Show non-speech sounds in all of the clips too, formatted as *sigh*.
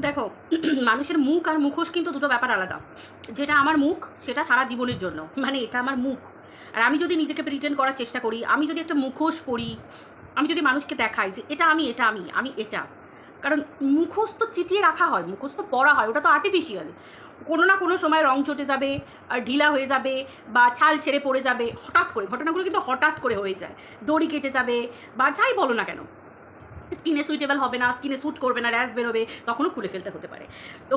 দেখো, *clears throat* মানুষের মুখ আর মুখোশ কিন্তু দুটো ব্যাপার আলাদা। যেটা আমার মুখ, সেটা সারা জীবনের জন্য। মানে এটা আমার মুখ। আর আমি যদি নিজেকে প্রিটেন্ড করার চেষ্টা করি, আমি যদি একটা মুখোশ পরি, আমি যদি মানুষকে দেখাই যে এটা আমি এটা আমি আমি এটা। কারণ মুখোশ তো চিটিয়ে রাখা হয়, মুখোশ তো পড়া হয়, ওটা তো আর্টিফিশিয়াল কোনো না কোনো সময় রং চটে যাবে, আর ঢিলা হয়ে যাবে, বা ছাল ছেড়ে পড়ে যাবে, হঠাৎ করে, ঘটনাগুলো কিন্তু হঠাৎ করে হয়ে যায়। দড়ি কেটে যাবে, বা যাই বলো না কেন। স্কিনে সুইটেবল হবে না, স্কিনে স্যুট করবে না র্যাশ বেরোবে, তখনও খুলে ফেলতে হতে পারে। তো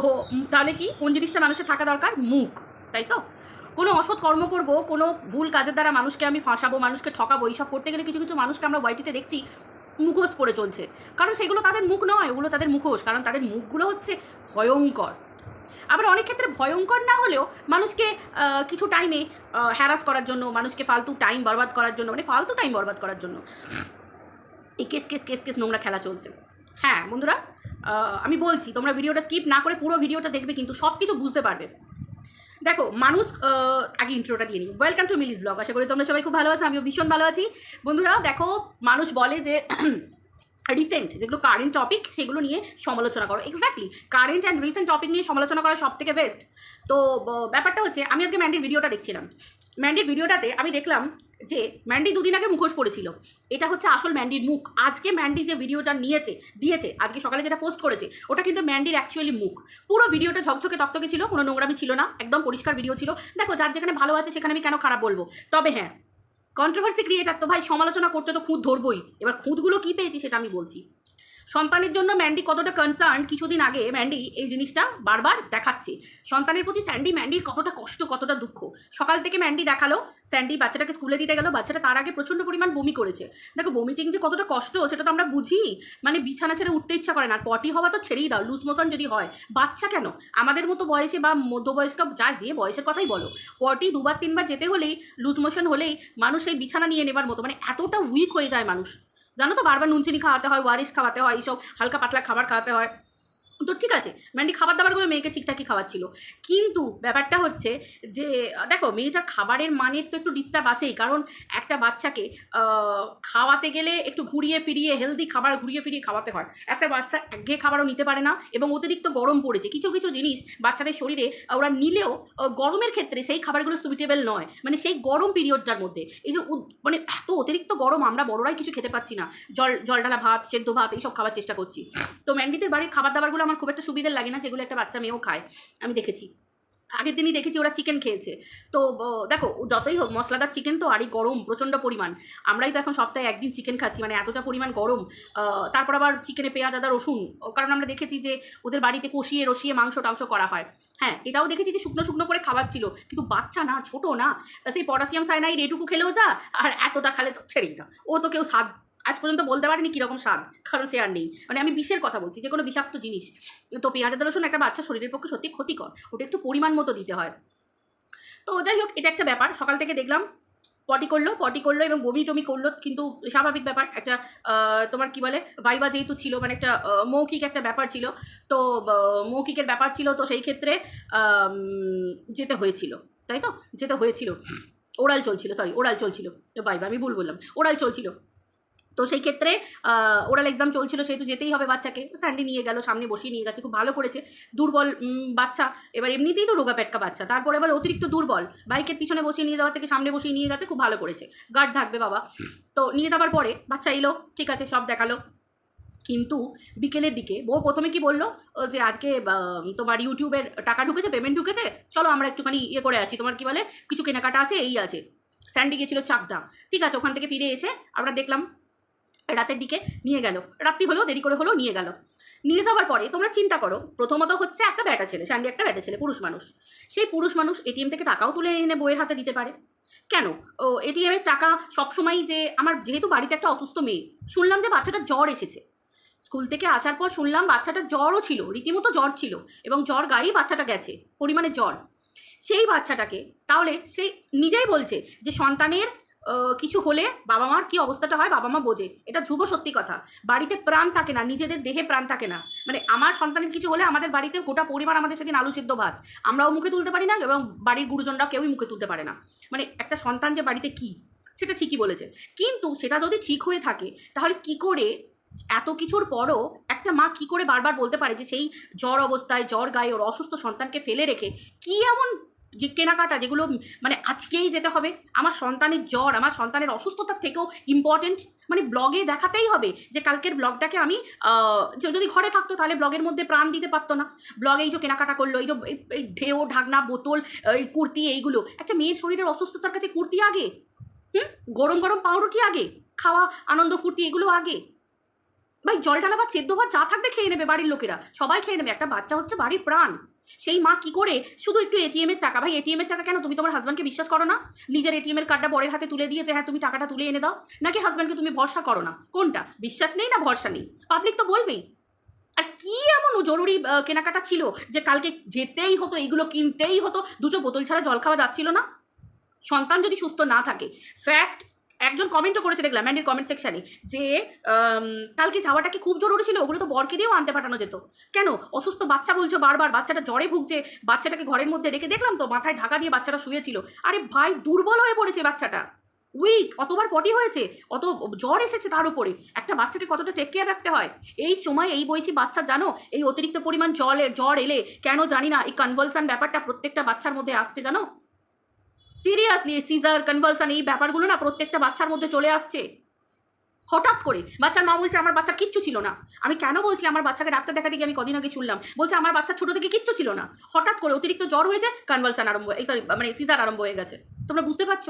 তাহলে কি? কোন জিনিসটা মানুষের থাকা দরকার? মুখ, তাই তো? কোনো অসৎ কর্ম করব, কোনো ভুল কাজের দ্বারা মানুষকে আমি ফাঁসাবো, মানুষকে ঠকাবো, এইসব করতে গেলে কিছু কিছু মানুষকে আমরা ওয়াইটিতে দেখছি, মুখোশ পরে চলছে। কারণ সেগুলো তাদের মুখ নয়, ওগুলো তাদের মুখোশ, কারণ তাদের মুখগুলো হচ্ছে ভয়ঙ্কর। আবার অনেক ক্ষেত্রে ভয়ঙ্কর না হলেও মানুষকে কিছু টাইমে হ্যারাস করার জন্য, মানুষকে ফালতু টাইম বরবাদ করার জন্য মানে ফালতু টাইম বরবাদ করার জন্য। এই কেস কেস কেস কেস নোংরা খেলা চলছে। হ্যাঁ বন্ধুরা আমি বলছি, তোমরা ভিডিওটা স্কিপ না করে পুরো ভিডিওটা দেখবে, কিন্তু সব কিছু বুঝতে পারবে। দেখো, মানুষ আগে ইন্ট্রোটা দিয়ে নিই। ওয়েলকাম টু মিলিস ব্লগ আশা করি তোমরা সবাই খুব ভালো আছো, আমিও ভীষণ ভালো আছি। বন্ধুরা, দেখো, মানুষ বলে যে *clears throat* রিসেন্ট যেগুলো কারেন্ট টপিক সেগুলো নিয়ে সমালোচনা করো। Exactly current and recent topic নিয়ে সমালোচনা করা সব থেকে বেস্ট তো ব্যাপারটা হচ্ছে, আমি আজকে ম্যান্ডির ভিডিওটা দেখছিলাম। ম্যান্ডির ভিডিওটাতে আমি দেখলাম যে ম্যান্ডি দুদিন আগে মুখোশ পড়েছিল। এটা হচ্ছে আসল ম্যান্ডির মুখ। আজকে ম্যান্ডি যে ভিডিওটা নিয়েছে, দিয়েছে, আজকে সকালে যেটা পোস্ট করেছে, ওটা কিন্তু ম্যান্ডির অ্যাকচুয়ালি মুখ। পুরো ভিডিওটা ঝকঝকে তক্তকে ছিল, কোনো নোংরামি ছিল না, একদম পরিষ্কার ভিডিও ছিল। দেখো, যার যেখানে ভালো আছে সেখানে আমি কেন খারাপ বলব? তবে হ্যাঁ কন্ট্রোভার্সি ক্রিয়েটার তো ভাই, সমালোচনা করতে তো খুঁত ধরবই। এবার খুঁতগুলো কী পেয়েছি সেটা আমি বলছি। সন্তানের জন্য ম্যান্ডি কতটা কনসার্ন কিছুদিন আগে ম্যান্ডি এই জিনিসটা বারবার দেখাচ্ছে। সন্তানের প্রতি স্যান্ডি, ম্যান্ডির কতটা কষ্ট, কতটা দুঃখ। সকাল থেকে ম্যান্ডি দেখাল, স্যান্ডি বাচ্চাটাকে স্কুলে দিতে গেল, বাচ্চাটা তার আগে প্রচণ্ড পরিমাণ বমি করেছে। দেখো বমিটিং যে কতটা কষ্ট, সেটা তো আমরা বুঝি। মানে বিছানা ছেড়ে উঠতে ইচ্ছা করে না আর পটি হওয়া তো ছেড়েই দাও লুজ মোশন যদি হয়। বাচ্চা কেন? আমাদের মতো বয়সে বা মধ্যবয়স্ক, যা যে বয়সের কথাই বলো পটি দুবার তিনবার যেতে হলেই লুজ মোশন হলেই মানুষ এই বিছানা নিয়ে নেবার মতো মানে এতটা উইক হয়ে যায় মানুষ। জানো তো বারবার নুন চিনি খাওয়াতে হয়, ওয়ারিশ খাওয়াতে হয়, এইসব হালকা পাতলা খাবার খাওয়াতে হয়। তো ঠিক আছে ম্যান্ডি খাবার দাবারগুলো মেয়েকে ঠিকঠাকই খাওয়াচ্ছিল। কিন্তু ব্যাপারটা হচ্ছে যে দেখো মেয়েটার খাবারের মানের তো একটু ডিস্টার্ব আছেই, কারণ একটা বাচ্চাকে খাওয়াতে গেলে একটু ঘুরিয়ে ফিরিয়ে হেলদি খাবার ঘুরিয়ে ফিরিয়ে খাওয়াতে হয়। একটা বাচ্চা একঘেয়ে খাবারও নিতে পারে না এবং অতিরিক্ত গরম পড়েছে। কিছু কিছু জিনিস বাচ্চাদের শরীরে ওরা নিলেও গরমের ক্ষেত্রে সেই খাবারগুলো সুইটেবল নয়। মানে সেই গরম পিরিয়ডটার মধ্যে, এই যে মানে এত অতিরিক্ত গরম আমরা বড়রাই কিছু খেতে পাচ্ছি না। জল, জলডালা ভাত, সেদ্ধ ভাত, এইসব খাওয়ার চেষ্টা করছি। তো ম্যান্ডিদের বাড়ির খাবার দাবারগুলো আমার খুব একটা সুবিধার লাগে না যেগুলো একটা বাচ্চা মেয়েও খায়। আমি দেখেছি। আগের দিনই দেখেছি ওরা চিকেন খেয়েছে। তো দেখো, যতই হোক, মশলাদার চিকেন তো আরই গরম, প্রচণ্ড পরিমাণ। আমরাই তো এখন সপ্তাহে একদিন চিকেন খাচ্ছি মানে এতটা পরিমাণ গরম। তারপর আবার চিকেনে পেঁয়াজ, আদা, রসুন। কারণ আমরা দেখেছি যে ওদের বাড়িতে কষিয়ে, রসিয়ে মাংস, টাংস করা হয়। হ্যাঁ এটাও দেখেছি যে শুকনো শুকনো করে খাবার ছিল। কিন্তু বাচ্চা না, ছোট না। সেই পটাশিয়াম সাইনাইড এটুকু খেলেও যা, আর এতটা খালে তো ছেড়েই দাও ও তো কেউ স্বাদ আজ পর্যন্ত বলতে পারেনি কীরকম স্বাদ, কারণ সে আর নেই। মানে আমি বিষের কথা বলছি যে কোনো বিষাক্ত জিনিস। তো পেঁয়াজ আদা রসুন একটা বাচ্চা শরীরের পক্ষে সত্যি ক্ষতিকর, ওটা একটু পরিমাণ মতো দিতে হয়। তো যাই হোক, এটা একটা ব্যাপার। সকাল থেকে দেখলাম, পটি করল পটি করল এবং বমি টমি করল, কিন্তু স্বাভাবিক ব্যাপার, একটা তোমার কি বলে, ভাইবা যেহেতু ছিল মানে একটা মৌখিক একটা ব্যাপার ছিল, তো মৌখিকের ব্যাপার ছিল, তো সেই ক্ষেত্রে যেতে হয়েছিল, তাই তো? যেতে হয়েছিল। ওরাল চলছিল সরি ওরাল চলছিল, ভাইবা, আমি ভুল বললাম। ওরাল চলছিল। তো সেই ক্ষেত্রে ওরাল এক্সাম চলছিল, সেহেতু যেতেই হবে বাচ্চাকে। স্যান্ডি নিয়ে গেল, সামনে বসিয়ে নিয়ে গেছে, খুব ভালো করেছে। দুর্বল বাচ্চা। এবার এমনিতেই তো রোগা পেটকা বাচ্চা। তারপরে এবার অতিরিক্ত দুর্বল। বাইকের পিছনে বসিয়ে নিয়ে যাওয়ার থেকে সামনে বসিয়ে নিয়ে গেছে, খুব ভালো করেছে। গার্ড থাকবে বাবা। তো নিয়ে যাওয়ার পরে বাচ্চা এলো, ঠিক আছে, সব দেখাল। কিন্তু বিকেলের দিকে বউ প্রথমে কি বলল যে আজকে তোমার ইউটিউবের টাকা ঢুকেছে পেমেন্ট ঢুকেছে, চলো আমরা একটুখানি ইয়ে করে আসি। তোমার কি বলে, কিছু কেনাকাটা আছে, এই আছে। স্যান্ডি গেছিল চাকদা। ঠিক আছে, ওখান থেকে ফিরে এসে আমরা দেখলাম রাতের দিকে নিয়ে গেল। রাত্রি হলেও দেরি করে হলেও নিয়ে গেল। নিয়ে যাওয়ার পরে তোমরা চিন্তা করো, প্রথমত হচ্ছে একটা ব্যাটা ছেলে সান্ডি একটা ব্যাটা ছেলে, পুরুষ মানুষ। সেই পুরুষ মানুষ এটিএম থেকে টাকাও তুলে এনে বইয়ের হাতে দিতে পারে। কেন? ও এটিএমের টাকা সবসময় যে আমার যেহেতু বাড়িতে একটা অসুস্থ মেয়ে, শুনলাম যে বাচ্চাটা জ্বর এসেছে। স্কুল থেকে আসার পর শুনলাম বাচ্চাটার জ্বরও ছিল, রীতিমতো জ্বর ছিল এবং জ্বর গায়েই বাচ্চাটা গেছে, পরিমাণে জ্বর। সেই বাচ্চাটাকে, তাহলে সেই নিজেই বলছে যে সন্তানের কিছু হলে বাবা মার কি অবস্থাটা হয়? বাবা মা বোঝে। এটা ধ্রুব সত্যি কথা। বাড়িতে প্রাণ থাকে না, নিজেদের দেহে প্রাণ থাকে না। মানে আমার সন্তানের কিছু হলে আমাদের বাড়িতে গোটা পরিবার আমাদের সেদিন আলু সিদ্ধ ভাত। আমরাও মুখে তুলতে পারি না এবং বাড়ির গুরুজনরাও কেউই মুখে তুলতে পারে না। মানে একটা সন্তান যে বাড়িতে কি, সেটা ঠিকই বলেছে। কিন্তু সেটা যদি ঠিক হয়ে থাকে, তাহলে কি করে এত কিছুর পরও একটা মা কি করে বারবার বলতে পারে যে সেই জ্বর অবস্থায়, জ্বর গায়ে ওর অসুস্থ সন্তানকে ফেলে রেখে কি এমন যে কেনাকাটা যেগুলো মানে আজকেই যেতে হবে। আমার সন্তানের জ্বর, আমার সন্তানের অসুস্থতার থেকেও ইম্পর্টেন্ট মানে ব্লগে দেখাতেই হবে যে কালকের ব্লগটাকে আমি যদি ঘরে থাকতো তাহলে ব্লগের মধ্যে প্রাণ দিতে পারতো না। ব্লগে এই যে কেনাকাটা করল, এই যে এই- ঢেউ, ঢাকনা, বোতল, এই কুর্তি, এইগুলো। একটা মেয়ের শরীরের অসুস্থতার কাছে কুর্তি আগে, হুম? গরম গরম পাউরুটি আগে, খাওয়া, আনন্দ ফুর্তি, এগুলো আগে। ভাই জল ঢালা বা সেদ্ধ ভাত যা থাকবে খেয়ে নেবে বাড়ির লোকেরা। সবাই খেয়ে নেবে, একটা বাচ্চা হচ্ছে বাড়ির প্রাণ। সেই মা কি করে? শুধু একটু এটিএম এর টাকা। ভাই এটিএম এর টাকা কেন? তুমি তোমার হাজব্যান্ডকে বিশ্বাস করো না? নিজের এটিএম এর কার্ডটা বরের হাতে তুলে দিয়ে যে হ্যাঁ তুমি টাকাটা তুলে এনে দাও। নাকি হাজব্যান্ডকে তুমি ভরসা করো না? কোনটা? বিশ্বাস নেই না ভরসা নেই? পাবলিক তো বলবেই। আর কি এমন জরুরি কেনাকাটা ছিল যে, কালকে যেতেই হতো, এগুলো কিনতেই হতো, দুটো বোতল ছাড়া জল খাওয়া যাচ্ছিল না? সন্তান যদি সুস্থ না থাকে। ফ্যাক্ট একজন কমেন্টও করেছে, দেখলাম ম্যান্ডের কমেন্ট সেকশানে যে কালকে যাওয়াটা কি খুব জরুরি ছিল? ওগুলো তো বরকে দিয়েও আনতে পাঠানো যেত। কেন? অসুস্থ বাচ্চা বলছো বারবার, বাচ্চাটা জ্বরে ভুগছে, বাচ্চাটাকে ঘরের মধ্যে রেখে দেখলাম তো মাথায় ঢাকা দিয়ে বাচ্চাটা শুয়েছিল। আরে ভাই, দুর্বল হয়ে পড়েছে বাচ্চাটা। উইক, অতবার পটি হয়েছে, অত জ্বর এসেছে তার উপরে। একটা বাচ্চাকে কতটা টেক কেয়ার রাখতে হয়? এই সময় এই বয়সী বাচ্চা জানো, এই অতিরিক্ত পরিমাণ জলের জ্বর এলে, কেন জানি না, এই কনভালসান ব্যাপারটা প্রত্যেকটা বাচ্চার মধ্যে আসছে জানো? সিরিয়াসলি সিজার কনভালসান এই ব্যাপারগুলো না প্রত্যেকটা বাচ্চার মধ্যে চলে আসছে। হঠাৎ করে, বাচ্চার মা বলছে, আমার বাচ্চা কিচ্ছু ছিল না। আমি কেন বলছি, আমার বাচ্চাকে ডাক্তার দেখা দিকে আমি কদিন আগে শুনলাম। বলছে, আমার বাচ্চা ছোটো থেকে কিচ্ছু ছিল না। হঠাৎ করে অতিরিক্ত জ্বর হয়েছে কনভালসান আরম্ভ, এই সরি মানে সিজার আরম্ভ হয়ে গেছে। তোমরা বুঝতে পারছ?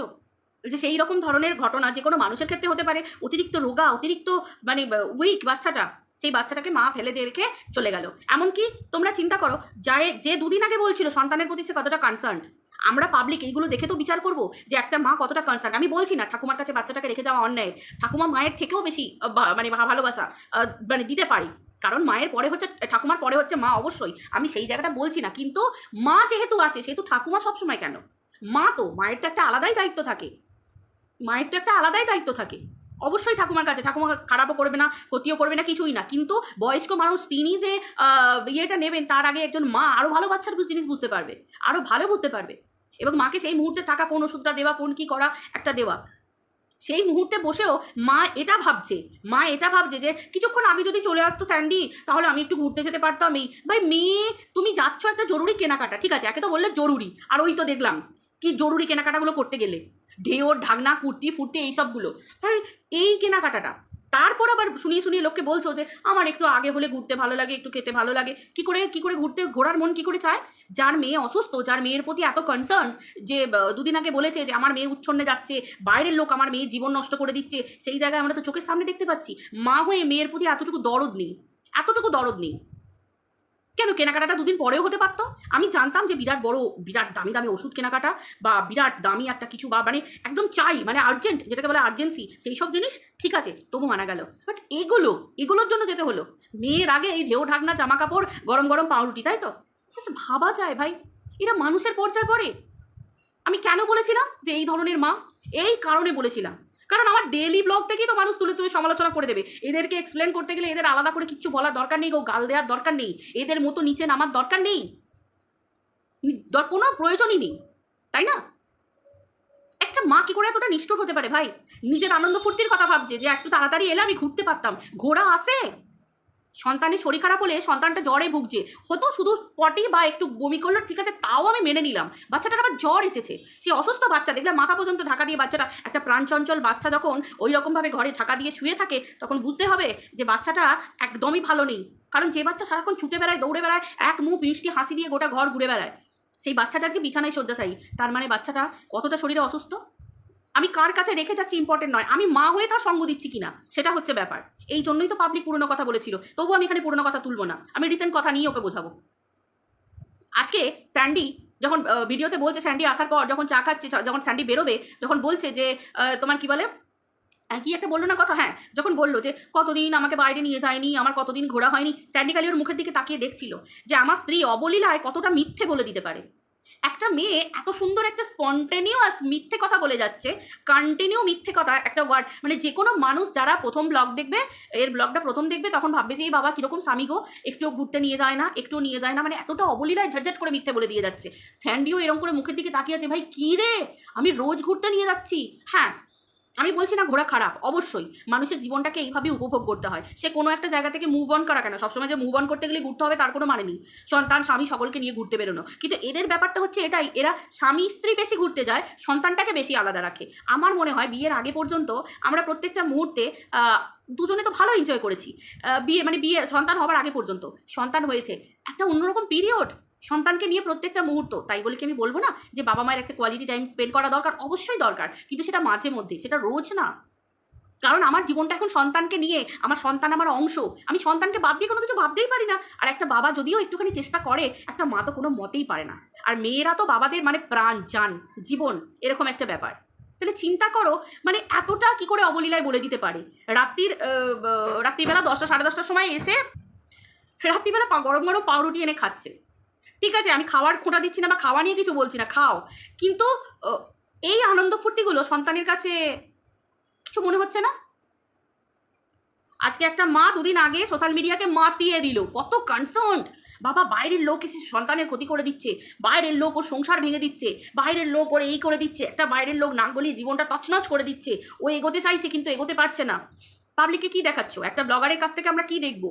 যে সেই রকম ধরনের ঘটনা যে কোনো মানুষের ক্ষেত্রে হতে পারে। অতিরিক্ত রোগা, অতিরিক্ত মানে উইক বাচ্চাটা, সেই বাচ্চাটাকে মা ফেলে দিয়ে রেখে চলে গেল। এমনকি তোমরা চিন্তা করো যায় যে দুদিন আগে বলছিল, সন্তানের প্রতি সে কতটা কনসার্ন আমরা পাবলিক এইগুলো দেখে তো বিচার করব যে একটা মা কতটা কনসার্ন আমি বলছি না, ঠাকুমার কাছে বাচ্চাটাকে রেখে যাওয়া অন্যায়। ঠাকুমা মায়ের থেকেও বেশি মানে ভালোবাসা মানে দিতে পারি। কারণ মায়ের পরে হচ্ছে, ঠাকুমার পরে হচ্ছে মা অবশ্যই। আমি সেই জায়গাটা বলছি না, কিন্তু মা যেহেতু আছে, সেহেতু ঠাকুমা সবসময় কেন? মা তো, মায়ের তো একটা আলাদাই দায়িত্ব থাকে। মায়ের তো একটা আলাদাই দায়িত্ব থাকে। অবশ্যই ঠাকুমার কাছে। ঠাকুমা খারাপও করবে না, ক্ষতিও করবে না, কিছুই না। কিন্তু বয়স্ক মানুষ তিনি যে ইয়েটা নেবেন, তার আগে একজন মা আরও ভালো বাচ্চার জিনিস বুঝতে পারবে। আরও ভালো বুঝতে পারবে। এবং মাকে সেই মুহূর্তে থাকা কোন ওষুধটা দেওয়া, কোন কি করা, একটা দেওয়া। সেই মুহূর্তে বসেও মা এটা ভাবছে। মা এটা ভাবছে যে, কিছুক্ষণ আগে যদি চলে আসতো স্যান্ডি, তাহলে আমি একটু ঘুরতে যেতে পারতাম এই ভাই, মেয়ে, তুমি যাচ্ছ একটা জরুরি কেনাকাটা, ঠিক আছে? একে তো বললে জরুরি। আর ওই তো দেখলাম, কি জরুরি কেনাকাটাগুলো করতে গেলে। ঢেউর ঢাকনা কুর্তি ফুর্তি এইসবগুলো। ভাই এই কেনাকাটাটা। তারপর আবার শুনিয়ে শুনিয়ে লোককে বলছো যে, আমার একটু আগে হলে ঘুরতে ভালো লাগে, একটু খেতে ভালো লাগে। কি করে কি করে ঘুরতে, ঘোরার মন কি করে চায়? যার মেয়ে অসুস্থ, যার মেয়ের প্রতি এত কনসার্ন যে দুদিন আগে বলেছে যে, আমার মেয়ে উচ্ছন্নে যাচ্ছে, বাইরের লোক আমার মেয়ে জীবন নষ্ট করে দিচ্ছে। সেই জায়গায় আমরা তো চোখের সামনে দেখতে পাচ্ছি। মা হয়ে মেয়ের প্রতি এতটুকু দরদ নেই। এতটুকু দরদ নেই। কেন কেনাকাটাটা দুদিন পরেও হতে পারতো? আমি জানতাম যে বিরাট বড়, বিরাট দামি দামি ওষুধ কেনাকাটা বা বিরাট দামি একটা কিছু বা মানে একদম চাই মানে আর্জেন্ট যেটাকে বলে আর্জেন্সি সেই সব জিনিস ঠিক আছে, তবু মানা গেল। বাট এগুলো, এগুলোর জন্য যেতে হলো। মেয়ের আগে এই ঢেউ ঢাকনা, জামা কাপড়, গরম গরম পাউরুটি, তাই তো? ভাবা যায় ভাই, এরা মানুষের পর্যায়ে পড়ে। আমি কেন বলেছিলাম যে এই ধরনের মা? এই কারণে বলেছিলাম। কারণ আমার ডেলি ব্লগ থেকেই তো মানুষ তুলে তুলে সমালোচনা করে দেবে। এদেরকে এক্সপ্লেন করতে গেলে এদের আলাদা করে কিচ্ছু বলার দরকার নেই গো, গাল দেওয়ার দরকার নেই। এদের মতো নিচে নামার দরকার নেই। কোনো প্রয়োজনই নেই, তাই না? একটা মা কি করে এতটা নিষ্ঠুর হতে পারে ভাই? নিজের আনন্দ ফুর্তির কথা ভাবছে যে, একটু তাড়াতাড়ি এলে আমি ঘুরতে পারতাম। ঘোড়া আসে সন্তানের শরীর খারাপ হলে সন্তানটা জ্বরে ভুগছে। হতো শুধু পটি বা একটু বমি করল, ঠিক আছে, তাও আমি মেনে নিলাম। বাচ্চাটার আবার জ্বর এসেছে। সে অসুস্থ বাচ্চা, দেখলাম মাথা পর্যন্ত ঢাকা দিয়ে বাচ্চাটা একটা প্রাণচঞ্চল বাচ্চা যখন ওই রকমভাবে ঘরে ঢাকা দিয়ে শুয়ে থাকে, তখন বুঝতে হবে যে বাচ্চাটা একদমই ভালো নেই। কারণ যে বাচ্চা সারাক্ষণ ছুটে বেড়ায়, দৌড়ে বেড়ায়, এক মুখ মিষ্টি হাসি দিয়ে গোটা ঘর ঘুরে বেড়ায়, সেই বাচ্চাটা আজকে বিছানায় শয্যাশায়ী। তার মানে বাচ্চাটা কতটা শরীরে অসুস্থ? আমি কার কাছে রেখে যাচ্ছি ইম্পর্টেন্ট নয়, আমি মা হয়ে তার সঙ্গ দিচ্ছি কিনা, সেটা হচ্ছে ব্যাপার। এই জন্যই তো পাবলিক পুরনো কথা বলেছিল, তবু আমি এখানে পুরনো কথা তুলবো না, আমি রিসেন্ট কথা নিয়ে ওকে বোঝাবো। আজকে স্যান্ডি যখন ভিডিওতে বলছে স্যান্ডি আসার পর, যখন চা খাচ্ছে যখন স্যান্ডি বেরোবে, যখন বলছে যে তোমার কি বলে? কি একটা বলল না কথা? হ্যাঁ যখন বলল যে, কতদিন আমাকে বাইরে নিয়ে যায়নি, আমার কতদিন ঘোরা হয়নি? স্যান্ডি খালি ওর মুখের দিকে তাকিয়ে দেখছিল যে, আমার স্ত্রী অবলীলায় কতটা মিথ্যে বলে দিতে পারে। একটা মেয়ে এত সুন্দর একটা স্পন্টেনিয়াস মিথ্যে কথা বলে যাচ্ছে কন্টিনিউ মিথ্যে কথা, একটা ওয়ার্ড মানে যে কোনো মানুষ যারা প্রথম ব্লগ দেখবে, এর ব্লগটা প্রথম দেখবে তখন ভাববে যে, এই বাবা কীরকম স্বামী গো একটু ঘুরতে নিয়ে যায় না একটু নিয়ে যায় না। মানে এতটা অবলীলায় ঝটঝট করে মিথ্যে বলে দিয়ে যাচ্ছে। স্যান্ডিও এরকম করে মুখের দিকে তাকিয়ে আছে, ভাই, কী রে? আমি রোজ ঘুরতে নিয়ে যাচ্ছি। হ্যাঁ আমি বলছি না ঘোরা খারাপ, অবশ্যই। মানুষের জীবনটাকে এইভাবে উপভোগ করতে হয়। সে কোনো একটা জায়গা থেকে মুভ অন করা কেন? সবসময় যে মুভ অন করতে গেলে ঘুরতে হবে, তার কোনো মানে নেই। সন্তান, স্বামী সকলকে নিয়ে ঘুরতে বেরোনো। কিন্তু এদের ব্যাপারটা হচ্ছে এটাই, এরা স্বামী, স্ত্রী বেশি ঘুরতে যায়, সন্তানটাকে বেশি আলাদা রাখে। আমার মনে হয় বিয়ের আগে পর্যন্ত আমরা প্রত্যেকটা মুহূর্তে দুজনে তো ভালো এনজয় করেছি। বিয়ে মানে বিয়ে, সন্তান হবার আগে পর্যন্ত। সন্তান হয়েছে। একটা অন্যরকম পিরিয়ড সন্তানকে নিয়ে প্রত্যেকটা মুহূর্ত, তাই বলে কি আমি বলব না? যে বাবা মায়ের একটা কোয়ালিটি টাইম স্পেন্ড করা দরকার, অবশ্যই দরকার। কিন্তু সেটা মাঝে মধ্যে, সেটা রোজ না। কারণ আমার জীবনটা এখন সন্তানকে নিয়ে, আমার সন্তান আমার অংশ। আমি সন্তানকে বাদ দিয়ে কোনো কিছু ভাবতেই পারি না। আর একটা বাবা যদিও একটুখানি চেষ্টা করে, একটা মা তো কোনো মতেই পারে না। আর মেয়েরা তো বাবাদের মানে প্রাণ যান জীবন, এরকম একটা ব্যাপার। তাহলে চিন্তা করো মানে এতটা কি করে অবলীলায় বলে দিতে পারে? রাত্রির রাত্রিবেলা দশটা, সাড়ে দশটার সময় এসে, রাত্রিবেলা গরম গরম পাউরুটি এনে খাচ্ছে। ঠিক আছে, আমি খাওয়ার খোঁটা দিচ্ছি না বা খাওয়া নিয়ে কিছু বলছি না, খাও। কিন্তু এই আনন্দ ফুর্তিগুলো সন্তানের কাছে কিছু মনে হচ্ছে না? আজকে একটা মা দুদিন আগে সোশ্যাল মিডিয়াকে মাতিয়ে দিল। কত কনসার্ন বাবা, বাইরের লোক এসে সন্তানের ক্ষতি করে দিচ্ছে। বাইরের লোক ওর সংসার ভেঙে দিচ্ছে। বাইরের লোক ওর এই করে দিচ্ছে। একটা বাইরের লোক নাক গলিয়ে জীবনটা তছনছ করে দিচ্ছে। ও এগোতে চাইছে কিন্তু এগোতে পারছে না। পাবলিককে কি দেখাচ্ছ? একটা ব্লগারের কাছ থেকে আমরা কি দেখব?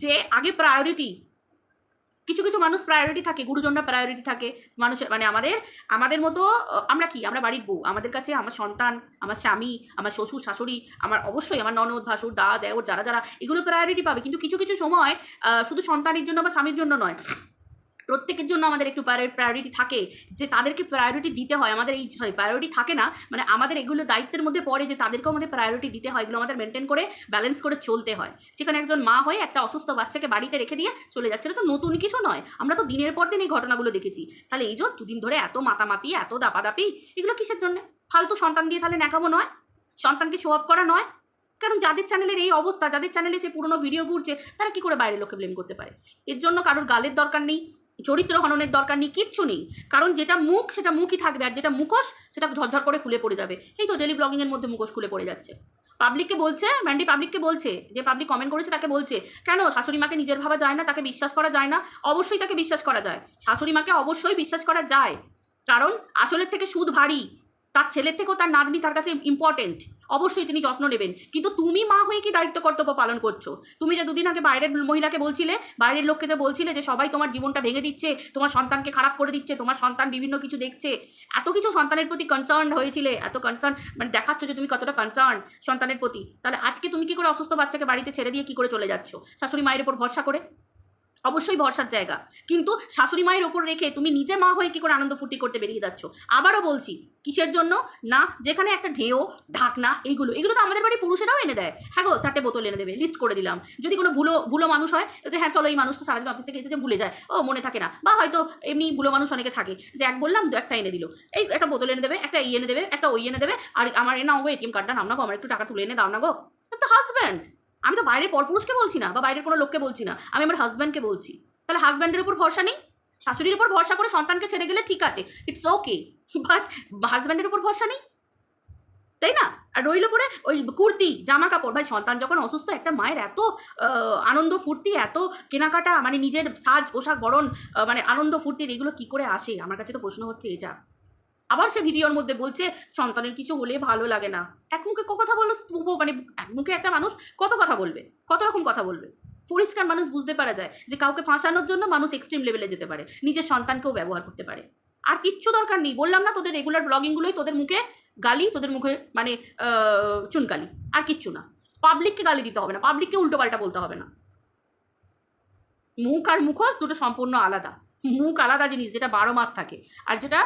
যে আগে প্রায়োরিটি কিছু কিছু মানুষ প্রায়োরিটি থাকে, গুরুজনরা প্রায়োরিটি থাকে। মানুষের মানে আমাদের আমাদের মতো আমরা কি? আমরা বাড়ির বউ। আমাদের কাছে আমার সন্তান, আমার স্বামী, আমার শ্বশুর, শাশুড়ি, আমার অবশ্যই আমার ননদ, ভাসুর দা দেওর, যারা যারা, এগুলো প্রায়োরিটি পাবে। কিন্তু কিছু কিছু সময় শুধু সন্তানের জন্য বা স্বামীর জন্য নয়। প্রত্যেকের জন্য আমাদের একটু প্রায়োরিটি থাকে। যে তাদেরকে প্রায়োরিটি দিতে হয়, আমাদের এই সরি প্রায়োরিটি থাকে না মানে আমাদের এগুলো দায়িত্বের মধ্যে পড়ে যে তাদেরকেও আমাদের প্রায়োরিটি দিতে হয়, এগুলো আমাদের মেনটেন করে ব্যালেন্স করে চলতে হয়। সেখানে একজন মা হয়ে একটা অসুস্থ বাচ্চাকে বাড়িতে রেখে দিয়ে চলে যাচ্ছে। তো নতুন কিছু নয়। আমরা তো দিনের পর দিন এই ঘটনাগুলো দেখেছি। তাহলে এই যে দুদিন ধরে এত মাতামাতি, এত দাপাদাপি, এগুলো কিসের জন্য? ফালতু সন্তান দিয়ে তাহলে ন্যাকামো নয়? সন্তানকে শো করা নয়? কারণ যাদের চ্যানেলের এই অবস্থা, যাদের চ্যানেলে সে পুরনো ভিডিও ঘুরছে, তারা কি করে বাইরের লোককে ব্লেম করতে পারে? এর জন্য কারোর গালের দরকার নেই। চরিত্র হননের দরকার নেই, কিচ্ছু নেই। কারণ যেটা মুখ, সেটা মুখই থাকবে আর যেটা মুখোশ, সেটা ঝরঝর করে খুলে পড়ে যাবে। এই তো ডেলি ব্লগিংয়ের মধ্যে মুখোশ খুলে পড়ে যাচ্ছে। পাবলিককে বলছে ম্যান্ডি পাবলিককে বলছে, যে পাবলিক কমেন্ট করেছে তাকে বলছে, কেন শাশুড়ি মাকে নিজের ভাবা যায় না, তাকে বিশ্বাস করা যায় না? অবশ্যই তাকে বিশ্বাস করা যায়। শাশুড়ি মাকে অবশ্যই বিশ্বাস করা যায়। কারণ আসলের থেকে সুদ ভারী। তার ছেলের থেকেও তার নাতনি তার কাছে ইম্পর্টেন্ট অবশ্যই তিনি যত্ন নেবেন। কিন্তু তুমি মা হয়ে কি দায়িত্ব কর্তব্য পালন করছ? তুমি যে দুদিন আগে বাইরের মহিলাকে বলছিলে, বাইরের লোককে যে বলছিলে যে সবাই তোমার জীবনটা ভেঙে দিচ্ছে, তোমার সন্তানকে খারাপ করে দিচ্ছে, তোমার সন্তান বিভিন্ন কিছু দেখছে, এত কিছু সন্তানের প্রতি কনসার্ন হয়েছিলে, এত কনসার্ন মানে দেখাচ্ছ যে তুমি কতটা কনসার্ন সন্তানের প্রতি। তাহলে আজকে তুমি কি করে অসুস্থ বাচ্চাকে বাড়িতে ছেড়ে দিয়ে কি করে চলে যাচ্ছ? শাশুড়ি মায়ের উপর ভরসা করে? অবশ্যই ভরসার জায়গা। কিন্তু শাশুড়ি মায়ের ওপর রেখে তুমি নিজে মা হয়ে কি করে আনন্দ ফুর্তি করতে বেরিয়ে যাচ্ছ? আবারও বলছি, কিসের জন্য? না, যেখানে একটা ঢেউ, ঢাকনা, এইগুলো, এগুলো তো আমাদের বাড়ি পুরুষেরাও এনে দেয়। হ্যাঁ গো, চারটে বোতল এনে দেবে লিস্ট করে দিলাম। যদি কোনো ভুলো ভুলো মানুষ হয়, যে হ্যাঁ চলো এই মানুষটা সারাদিন অফিস থেকে এসেছে, ভুলে যায়। ও, মনে থাকে না। বা হয়তো এমনি ভুলো মানুষ অনেকে থাকে, যে এক বললাম, দু একটা এনে দিল। এই একটা বোতল এনে দেবে, একটা ই এনে দেবে, একটা ওই এনে দেবে, আর আমার এ নাও গো এটিএম কার্ডটা নাম না গো, আমার একটু টাকা তুলে এনে দাও না গো। তো হাজব্যান্ড আমি তো বাইরের পরপুরুষকে বলছি না বা বাইরের কোনো লোককে বলছি না, আমি আমার হাজব্যান্ডকে বলছি। তাহলে হাজব্যান্ডের উপর ভরসা নেই? শাশুড়ির উপর ভরসা করে সন্তানকে ছেড়ে গেলে ঠিক আছে ইটস ওকে বাট হাজব্যান্ডের উপর ভরসা নেই? তাই না? আর রইল পরে ওই কুর্তি জামা কাপড় ভাই সন্তান যখন অসুস্থ, একটা মায়ের এত আনন্দ ফুর্তি, এত কেনাকাটা মানে নিজের সাজ পোশাক বরণ মানে আনন্দ ফুর্তির, এগুলো কি করে আসে? আমার কাছে তো প্রশ্ন হচ্ছে এটা। আবার সে ভিডিওর মধ্যে বলছে, সন্তানের কিছু হলে ভালো লাগে না। এক মুখে ক কথা বলল মানে এক মুখে একটা মানুষ কত কথা বলবে? কত রকম কথা বলবে? পরিষ্কার মানুষ বুঝতে পারা যায় যে কাউকে ফাঁসানোর জন্য মানুষ এক্সট্রিম লেভেলে যেতে পারে, নিজের সন্তানকেও ব্যবহার করতে পারে। আর কিচ্ছু দরকার নেই, বললাম না তোদের রেগুলার ব্লগিংগুলোই তোদের মুখে গালি, তোদের মুখে মানে চুনকালি, আর কিচ্ছু না। পাবলিককে গালি দিতে হবে না পাবলিককে উল্টো পাল্টা বলতে হবে না। মুখ আর মুখোশ দুটো সম্পূর্ণ আলাদা। মুখ আলাদা জিনিস যেটা বারো মাস থাকে। আর যেটা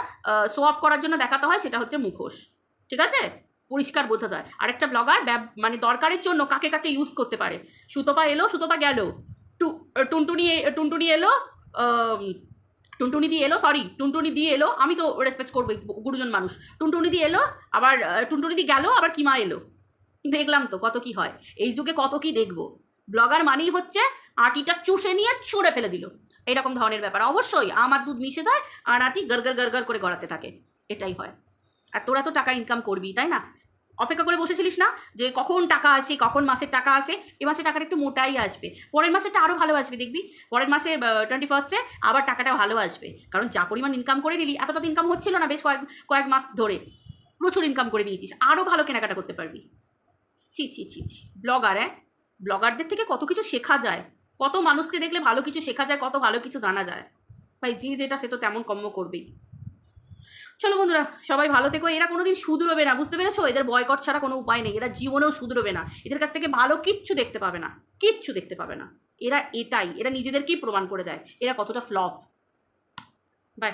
শো আপ করার জন্য দেখাতে হয় সেটা হচ্ছে মুখোশ। ঠিক আছে? পরিষ্কার বোঝা যায়। আরেকটা ব্লগার মানে দরকারের জন্য কাকে কাকে ইউজ করতে পারে। সুতপা এলো, সুতপা গেল। টু টুনটুনি টুনটুনি এলো টুনটুনি দিয়ে এলো সরি টুনটুনি দিয়ে এলো, আমি তো রেসপেক্ট করবোই গুরুজন মানুষ। টুনটুনি দিয়ে এলো, আবার টুনটুনি দিয়ে গেল, আবার কিমা এলো। দেখলাম তো কত কি হয়। এই যুগে কত কি দেখব? ব্লগার মানেই হচ্ছে আটিটা চুষে নিয়ে ছুঁড়ে ফেলে দিল। এরকম ধরনের ব্যাপার। অবশ্যই আমার দুধ মিশে যায় আর আটি গরগর গরগর করে গড়াতে থাকে। এটাই হয়। আর তোরা তো টাকা ইনকাম করবি, তাই না? অপেক্ষা করে বসেছিলিস না যে কখন টাকা আসে, কখন মাসের টাকা আসে? এ মাসে টাকাটা একটু মোটাই আসবে। পরের মাসেটা আরও ভালো আসবে, দেখবি? পরের মাসে টোয়েন্টি ফার্স্টে আবার টাকাটা ভালো আসবে। কারণ যা পরিমাণ ইনকাম করে নিলি, এতটা তো ইনকাম হচ্ছিল না বেশ কয়েক কয়েক মাস ধরে। প্রচুর ইনকাম করে নিয়েছিস আরও ভালো কেনাকাটা করতে পারবি। ছি ছি ছি ছি। ব্লগার হ্যাঁ ব্লগারদের থেকে কত কিছু শেখা যায়। কত মানুষকে দেখলে ভালো কিছু শেখা যায়, কত ভালো কিছু জানা যায়। ভাই, যে যেটা সে তো তেমন কর্ম করবেই। চলো বন্ধুরা, সবাই ভালো থেকো। এরা কোনোদিন শুধরোবে না, বুঝতে পেরেছ? এদের বয়কট ছাড়া কোনো উপায় নেই। এরা জীবনেও শুধরোবে না। এদের কাছ থেকে ভালো কিচ্ছু দেখতে পাবে না। কিচ্ছু দেখতে পাবে না। এরা এটাই। এরা নিজেদেরকেই প্রমাণ করে দেয়। এরা কতটা ফ্লপ বাই